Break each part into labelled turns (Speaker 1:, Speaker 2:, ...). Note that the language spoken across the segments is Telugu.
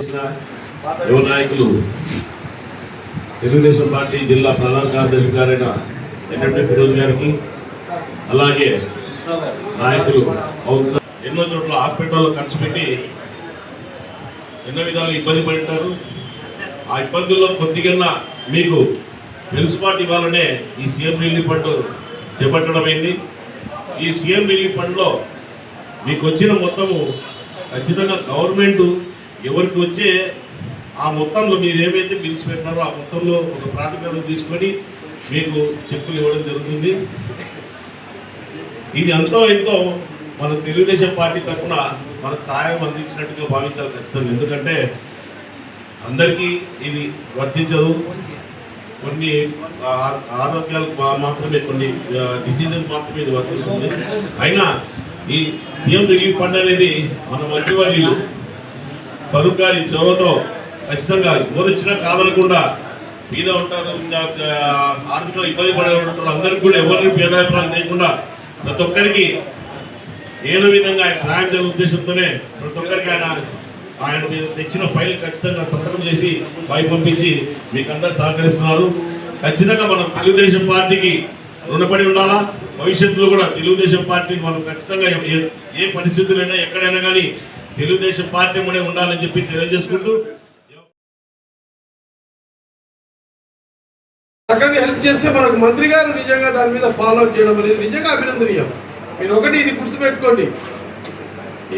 Speaker 1: యువ నాయకులు తెలుగుదేశం పార్టీ జిల్లా ప్రధాన కార్యదర్శి గారైన ఎన్ఎండి ఫిరోజ్ గారికి అలాగే నాయకులు కౌన్సిలర్ ఎన్నో చోట్ల హాస్పిటల్లో ఖర్చు పెట్టి ఎన్నో విధాలు ఇబ్బంది పడుతారు ఆ ఇబ్బందుల్లో కొద్దిగా మీకు మున్సిపాలిటీ ఇవ్వాలనే ఈ సీఎం రిలీఫ్ ఫండ్ చేపట్టడమైంది ఈ సీఎం రిలీఫ్ ఫండ్లో మీకు వచ్చిన మొత్తము ఖచ్చితంగా గవర్నమెంట్ ఎవరికి వచ్చే ఆ మొత్తంలో మీరు ఏమైతే బిల్స్ పెట్టినారో ఆ మొత్తంలో ఒక ప్రాతిపదిక తీసుకొని మీకు చెక్కులు ఇవ్వడం జరుగుతుంది. ఇది ఎంతో ఎంతో మన తెలుగుదేశం పార్టీ తరఫున మనకు సహాయం అందించినట్టుగా భావించాలి ఖచ్చితంగా. ఎందుకంటే అందరికీ ఇది వర్తించదు. కొన్ని ఆరోగ్యాలకు మాత్రమే కొన్ని డిసీజన్ మాత్రమే ఇది వర్తిస్తుంది. అయినా ఈ సీఎం రిలీఫ్ ఫండ్ అనేది మన మంత్రివర్యులు ఫరూక్ ఈ చొరవతో ఖచ్చితంగా ఎవరిచ్చినా కాదనకుండా మీద ఉంటారు ఆర్థిక ఇబ్బంది పడే ఉంటారు అందరికీ కూడా ఎవరిని భేదాభిప్రాయం లేకుండా ప్రతి ఒక్కరికి ఏదో విధంగా ఆయన సహాయం చేయాలనే ఉద్దేశంతోనే ప్రతి ఒక్కరికి ఆయన ఆయన మీద తెచ్చిన ఫైల్ ఖచ్చితంగా సంతకం చేసి పై పంపించి మీకు అందరు సహకరిస్తున్నారు. ఖచ్చితంగా మనం తెలుగుదేశం పార్టీకి రుణపడి ఉండాలా? భవిష్యత్తులో కూడా తెలుగుదేశం పార్టీని మనం ఖచ్చితంగా ఏ- ఏ పరిస్థితులైనా ఎక్కడైనా కానీ తెలుగుదేశం పార్టీ మునే ఉండాలని చెప్పి తెలియజేసుకుంటూ
Speaker 2: చక్కగా హెల్ప్ చేస్తే మనకు మంత్రి గారు నిజంగా దాని మీద ఫాలో అప్ చేయడం అనేది నిజంగా అభినందనీయం. మీరు ఒకటి ఇది గుర్తుపెట్టుకోండి.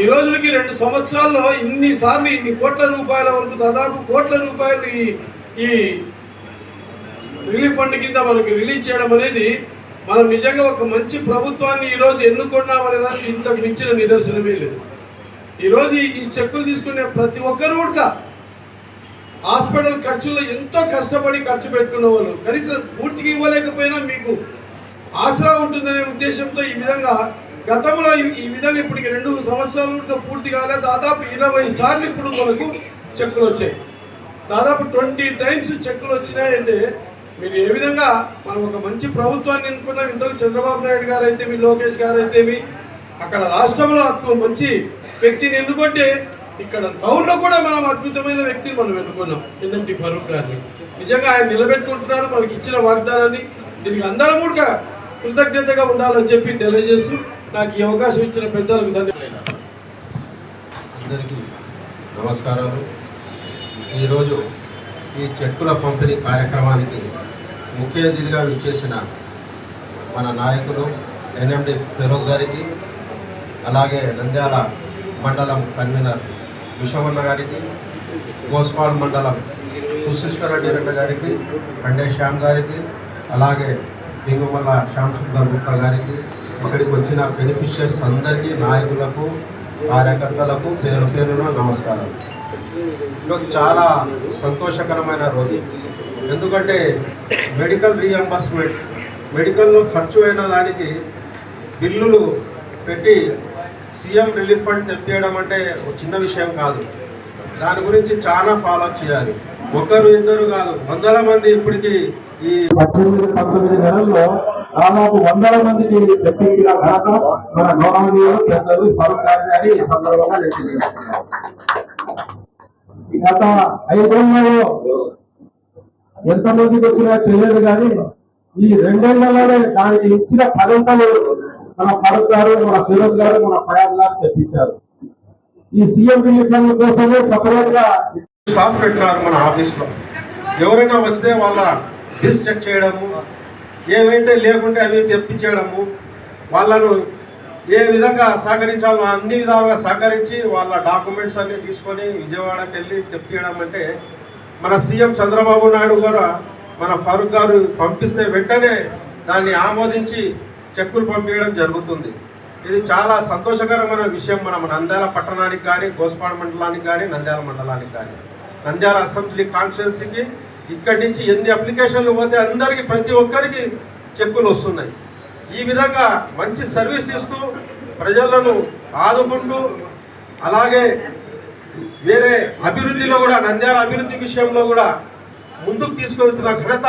Speaker 2: ఈ రోజులకి రెండు సంవత్సరాల్లో ఇన్నిసార్లు ఇన్ని కోట్ల రూపాయల వరకు దాదాపు కోట్ల రూపాయలు ఈ ఈ రిలీఫ్ ఫండ్ కింద మనకు రిలీజ్ చేయడం అనేది మనం నిజంగా ఒక మంచి ప్రభుత్వాన్ని ఈరోజు ఎన్నుకున్నాం అనే దానికి ఇంతకు మించిన నిదర్శనమే లేదు. ఈరోజు ఈ- చెక్కులు తీసుకునే ప్రతి ఒక్కరు కూడా హాస్పిటల్ ఖర్చుల్లో ఎంతో కష్టపడి ఖర్చు పెట్టుకున్న వాళ్ళు కనీసం పూర్తిగా ఇవ్వలేకపోయినా మీకు ఆసరా ఉంటుందనే ఉద్దేశంతో ఈ విధంగా గతంలో ఈ- విధంగా ఇప్పటికి రెండు సంవత్సరాలు పూర్తి కాలే. దాదాపు ఇరవై సార్లు ఇప్పుడు మనకు చెక్కులు వచ్చాయి. దాదాపు ట్వంటీ టైమ్స్ చెక్కులు వచ్చినాయంటే మీరు ఏ విధంగా మనం ఒక మంచి ప్రభుత్వాన్ని ఎన్నుకున్నాం? ఇంతకు చంద్రబాబు నాయుడు గారు అయితే మీ లోకేష్ గారు అయితే మీ అక్కడ రాష్ట్రంలో మంచి వ్యక్తిని ఎందుకంటే ఇక్కడ టౌన్లో కూడా మనం అద్భుతమైన వ్యక్తిని మనం ఎన్నుకున్నాం. ఎన్ఎంటి ఫరూక్ గారిని. నిజంగా ఆయన నిలబెట్టుకుంటున్నారు మనకి ఇచ్చిన వాగ్దానాన్ని. దీనికి అందరం కూడా కృతజ్ఞతగా ఉండాలని చెప్పి తెలియజేస్తూ నాకు ఈ అవకాశం ఇచ్చిన పెద్దలకు ధన్యవాదాలు.
Speaker 3: అందరికీ నమస్కారాలు. ఈరోజు ఈ చెక్కుల పంపిణీ కార్యక్రమానికి ముఖ్య అతిథిగా విచ్చేసిన మన నాయకులు ఎన్ఎండి ఫిరోజ్ గారికి అలాగే నంద్యాల మండలం కన్వీనర్ విశ్వమన్న గారికి గోస్పాల్ మండలం కుశేశ్వరరెడ్డి రెడ్డి గారికి అండే శ్యామ్ గారికి అలాగే పింగుమల్ల శ్యామ్ సుందర్ గుప్తా గారికి ఇక్కడికి వచ్చిన బెనిఫిషియర్స్ అందరికీ నాయకులకు కార్యకర్తలకు పేరు పేరున నమస్కారం. ఈరోజు చాలా సంతోషకరమైన రోజు. ఎందుకంటే మెడికల్ రీఎంబర్స్మెంట్ మెడికల్లో ఖర్చు అయిన దానికి బిల్లులు పెట్టి సీఎం రిలీఫ్ ఫండ్ తెప్పియడం అంటే ఒక చిన్న విషయం కాదు. దాని గురించి చాలా ఫాలో చేయాలి. ఒకరు ఇద్దరు కాదు. వందల మంది ఇప్పటికి ఈ
Speaker 4: పద్దెనిమిది పంతొమ్మిది నెలల్లో దాదాపు వందల మందికి తెప్పించిన ఘనత మన గౌరవనీయులు పెద్దలు ఫరూక్ గారి ఈ సందర్భంగా గత ఐదేళ్ళలో ఎంతమందికి వచ్చినా తెలియదు కానీ ఈ రెండేళ్ళలోనే దానికి ఇచ్చిన ఫలితాలు మన ఫరూక్ గారు మన ఫిరోజ్ గారు మన ఫయాజ్ గారు తెప్పించారు. ఈ సీఎం రిలీఫ్ ఫండ్ కోసమే సపరేట్గా
Speaker 3: స్టాఫ్ పెట్టినారు మన ఆఫీస్లో. ఎవరైనా వస్తే వాళ్ళ బిల్స్ చెక్ చేయడము ఏవైతే లేకుంటే అవి తెప్పించేయడము వాళ్ళను ఏ విధంగా సహకరించాలో అన్ని విధాలుగా సహకరించి వాళ్ళ డాక్యుమెంట్స్ అన్ని తీసుకొని విజయవాడకి వెళ్ళి తెప్పించడం అంటే మన సీఎం చంద్రబాబు నాయుడు గారు మన ఫరూక్ గారు పంపిస్తే వెంటనే దాన్ని ఆమోదించి చెక్కులు పంపించడం జరుగుతుంది. ఇది చాలా సంతోషకరమైన విషయం మనం నంద్యాల పట్టణానికి కానీ గోస్పాడ మండలానికి కానీ నంద్యాల మండలానికి కానీ. నంద్యాల అసెంబ్లీ కాన్స్టిట్యున్సీకి ఇక్కడి నుంచి ఎన్ని అప్లికేషన్లు పోతే అందరికీ ప్రతి ఒక్కరికి చెక్కులు వస్తున్నాయి. ఈ విధంగా మంచి సర్వీస్ ఇస్తూ ప్రజలను ఆదుకుంటూ అలాగే వేరే అభివృద్ధిలో కూడా నంద్యాల అభివృద్ధి విషయంలో కూడా ముందుకు తీసుకెళ్తున్న ఘనత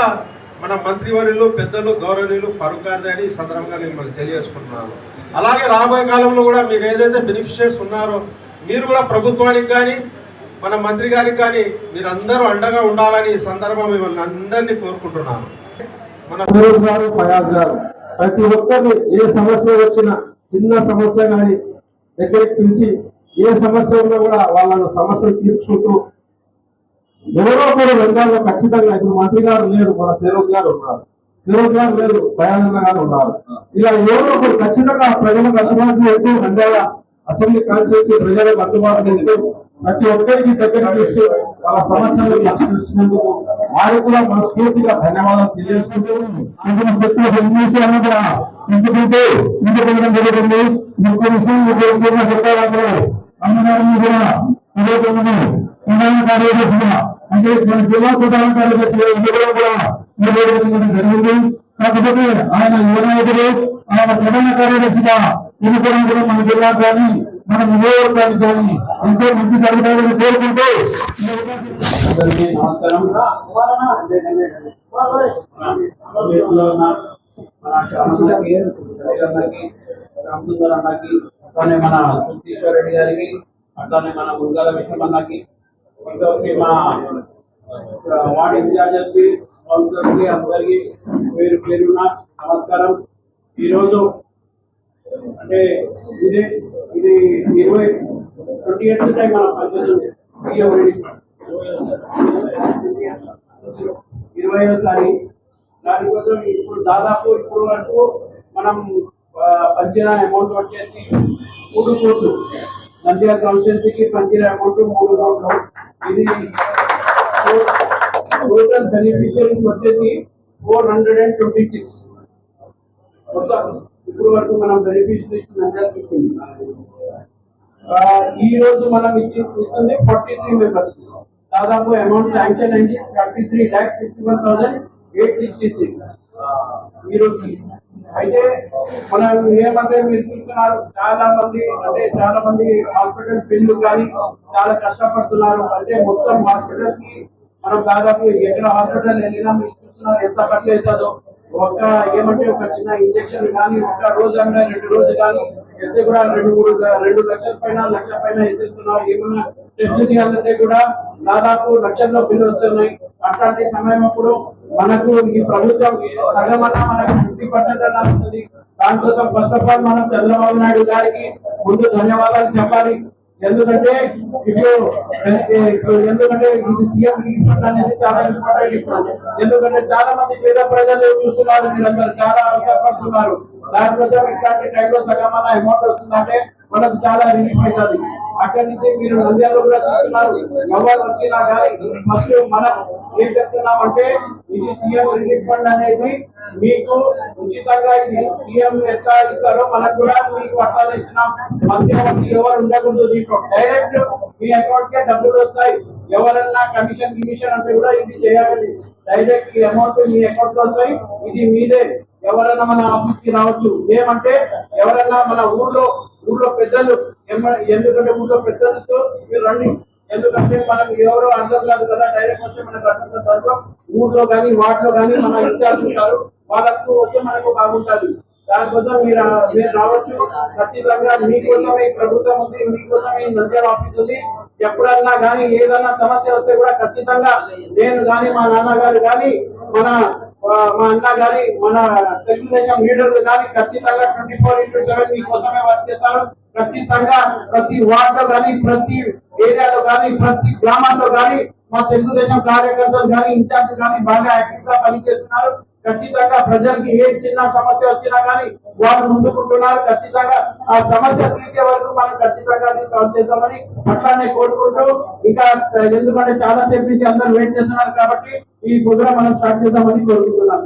Speaker 3: మన మంత్రివర్యులు పెద్దలు గౌరవనీయులు ఫరూక్ గారిది అని సందర్భంగా నేను మనకు తెలియజేసుకుంటున్నాను. అలాగే రాబోయే కాలంలో కూడా మీరు ఏదైతే బెనిఫిషియర్స్ ఉన్నారో మీరు కూడా ప్రభుత్వానికి కానీ మన మంత్రి గారికి కానీ మీరందరూ అండగా ఉండాలని ఈ సందర్భం మిమ్మల్ని అందరినీ కోరుకుంటున్నాను. మన
Speaker 4: గారు ఫయాజ్ గారు ప్రతి ఒక్కరిని ఏ సమస్య వచ్చినా చిన్న సమస్య కానీ దగ్గరికి పిలిచి ఏ సమస్య ఉన్నా కూడా వాళ్ళను సమస్యలు తీర్చుకుంటూ ఎవరో ఒకరు రంగాల్లో ఖచ్చితంగా ఇప్పుడు మంత్రి గారు లేరు మన ఫిరోజ్ గారు ఉన్నారు. ఫిరోజ్ గారు లేరు దయానంద గారు ఉన్నారు. ఇలా ఎవరో ఒకరు ఖచ్చితంగా ప్రజలకు అందుబాటులో ఉంటూ నంద్యాల అసెంబ్లీ కాన్స్టిట్యూన్సీ ప్రజలకు అందుబాటులో ఉంటూ ప్రతి ఒక్కరికి దగ్గర చేసి వాళ్ళ సమస్యలు లక్ష్యించినందుకు వారికి కూడా మనస్ఫూర్తిగా ధన్యవాదాలు తెలియజేసుకుంటూ ఎందుకంటే ఇంకొక జరుగుతుంది. ఇంకో విషయం ఇంకొక చెప్పాలంటే అమ్మగారిని కూడా జరుగుతుంది ప్రధాన కార్యదర్శిగా అంటే మన జిల్లా ప్రధాన కార్యదర్శిగా ఇందులో కూడా నిర్వహించడం జరిగింది కాకపోతే ఆయన యువ నాయకుడు ఆయన ప్రధాన కార్యదర్శిగా ఎన్నుకోవడం కూడా మన జిల్లా కానీ మన నియోజకవర్గానికి కానీ ఎంతో మంచి జరుగుతాయని కోరుకుంటూ ఈ అవకాశం-
Speaker 5: అందరికీ నమస్కారం వీటిలో ఉన్న మన శ్యామన్నకి రైతన్నకి రామసుందర్ అన్నకి అట్లానే మన తులసీశ్వర రెడ్డి గారికి అట్లానే మన మురుగాల విషమన్నకి ఇంకొకటి మన వార్డ్ ఇన్ఛార్జెస్కి కౌన్సిలర్కి అందరికి పేరు పేరున నమస్కారం. ఈరోజు అంటే ఇది ఇది ఇరవై ట్వంటీ ఎయిత్ టైం మనం పనిచేస్తుంది సీఎం రెడ్డి. ఇరవైసారి దానికోసం ఇప్పుడు దాదాపు ఇప్పుడు వరకు మనం ఆ, పంచిన అమౌంట్ వచ్చేసి మూడు కోట్లు. నంద్యాల కాన్స్టిట్యున్సీకి పంచిన అమౌంట్ మూడు కోట్లు. టోటల్ బెనిఫిషియరీస్ వచ్చేసి four hundred and twenty six మొత్తం ఇప్పుడు వరకు మనం బెనిఫిషరీస్ ఈ రోజు మనం ఇచ్చి ఇస్తుంది ఫార్టీ త్రీ మెంబర్స్ దాదాపు అమౌంట్ శాంక్షన్ అయింది. Thirty three lakh fifty one thousand eight sixty three ఈ రోజు అయితే మనం ఏమంటే మీరు చూస్తున్నారు చాలా మంది అంటే చాలా మంది హాస్పిటల్ బిల్లు కానీ చాలా కష్టపడుతున్నారు. అంటే మొత్తం హాస్పిటల్కి మనం దాదాపు ఎక్కడ హాస్పిటల్ వెళ్ళినా మీరు చూస్తున్నారు ఎంత ఖర్చు అవుతుందో. ఒక ఏమంటే ఒక చిన్న ఇంజక్షన్ కానీ ఒక రోజు అన్నా రెండు రోజులు కానీ అయితే కూడా రెండు మూడు రెండు లక్షల పైన లక్ష పైన వేసేస్తున్నారు ఏమన్నా టెస్ట్ చేయాలంటే కూడా దాదాపు లక్షల్లో బిల్లు వస్తున్నాయి. అట్లాంటి సమయం అప్పుడు మనకు ఈ ప్రభుత్వం సగమన మనకు ఫిఫ్టీ పర్సెంట్ అన్నా వస్తుంది దానికోసం ఫస్ట్ ఆఫ్ ఆల్ మనం చంద్రబాబు నాయుడు గారికి ముందు ధన్యవాదాలు చెప్పాలి. ఎందుకంటే ఇప్పుడు ఎందుకంటే ఇది సీఎం రిలీఫ్ అనేది చాలా ఇంపార్టెంట్ ఇప్పుడు. ఎందుకంటే చాలా మంది పేద ప్రజలు చూస్తున్నారు మీరందరూ చాలా అవసరపడుతున్నారు దానికోసం ఇట్లాంటి టైంలో సగమన అమౌంట్ వస్తుందంటే మనకు చాలా రిలీఫ్ అవుతుంది. అక్కడి నుంచి మీరు నంద్యాలలో కూడా చూస్తున్నారు. ఎవరు వచ్చినా కానీ ఫస్ట్ మనం ఏం చెప్తున్నామంటే ఇది సీఎం రిలీఫ్ ఫండ్ అనేది మీకు ఉచితంగా ఇది సీఎం ఎట్లా ఇస్తారో మనకు కూడా మీకు అట్లా ఇస్తున్నాం. మధ్యవర్తి ఎవరు ఉండకూడదు. దీంట్లో డైరెక్ట్ మీ అకౌంట్ కే డబ్బులు వస్తాయి. ఎవరన్నా కమిషన్ కమిషన్ అంటే కూడా ఇది చేయాలి. డైరెక్ట్ ఈ అమౌంట్ మీ అకౌంట్లో వస్తాయి. ఇది మీదే. ఎవరైనా మన ఆఫీస్కి రావచ్చు. ఏమంటే ఎవరన్నా మన ఊర్లో ఊర్లో పెద్దలు ఎందుకంటే ఊళ్ళో పెద్దలతో మీరు రండి. ఎందుకంటే మనం ఎవరో అర్థం కాదు కదా డైరెక్ట్ వచ్చి మనకు అర్థం కాదు ఊర్లో కానీ వాటిలో కానీ మన ఇన్ఛార్జ్ ఉంటారు. వాళ్ళకు వస్తే మనకు బాగుంటుంది. దానికోసం మీరు మీరు రావచ్చు. ఖచ్చితంగా మీకోసమే ప్రభుత్వం ఉంది మీకోసమే నంద్యాల ఆఫీస్ ఉంది. ఎప్పుడన్నా కానీ ఏదన్నా సమస్య వస్తే కూడా ఖచ్చితంగా నేను కానీ మా నాన్నగారు కానీ మన మా అన్న గాని మన తెలుగుదేశం లీడర్లు కానీ ఖచ్చితంగా ట్వంటీ ఫోర్ ఇంటూ సెవెన్ మీకోసమే వర్క్ చేస్తారు. ఖచ్చితంగా ప్రతి వార్డ్లో కానీ ప్రతి ఏరియాలో కానీ ప్రతి గ్రామాల్లో కానీ మా తెలుగుదేశం కార్యకర్తలు కానీ ఇన్ఛార్జ్ కానీ బాగా యాక్టివ్గా పనిచేస్తున్నారు. ఖచ్చితంగా ప్రజలకి ఏ చిన్న సమస్య వచ్చినా కానీ వాళ్ళు ముందుకుంటున్నారు. ఖచ్చితంగా ఆ సమస్య తీర్చే వరకు మనం ఖచ్చితంగా సాల్వ్ చేద్దామని అట్లానే కోరుకుంటూ ఇంకా ఎందుకంటే చాలా సేపు నుంచి అందరూ వెయిట్ చేస్తున్నారు కాబట్టి ఈ ప్రోగ్రామ్ మనం స్టార్ట్ చేద్దామని కోరుకుంటున్నాం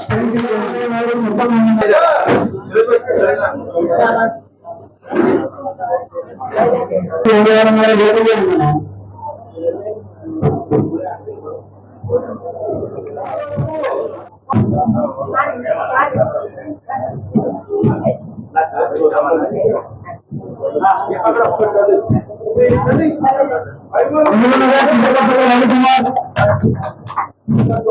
Speaker 5: థ్యాంక్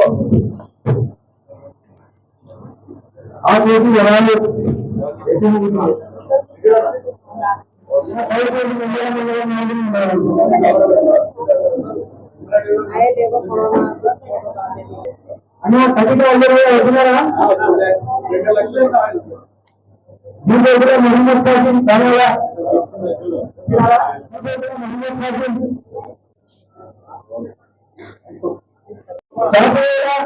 Speaker 4: ఆ చేతి జనాలు
Speaker 5: యూ
Speaker 6: అన్న కటిక అందరూ వస్తున్నారా
Speaker 5: రెండు లక్షలు కావాలి
Speaker 6: మీ దగ్గర మొహమ్మద్ కాసిం ధన్యవాద మొహమ్మద్ కాసిం చనిపోయారా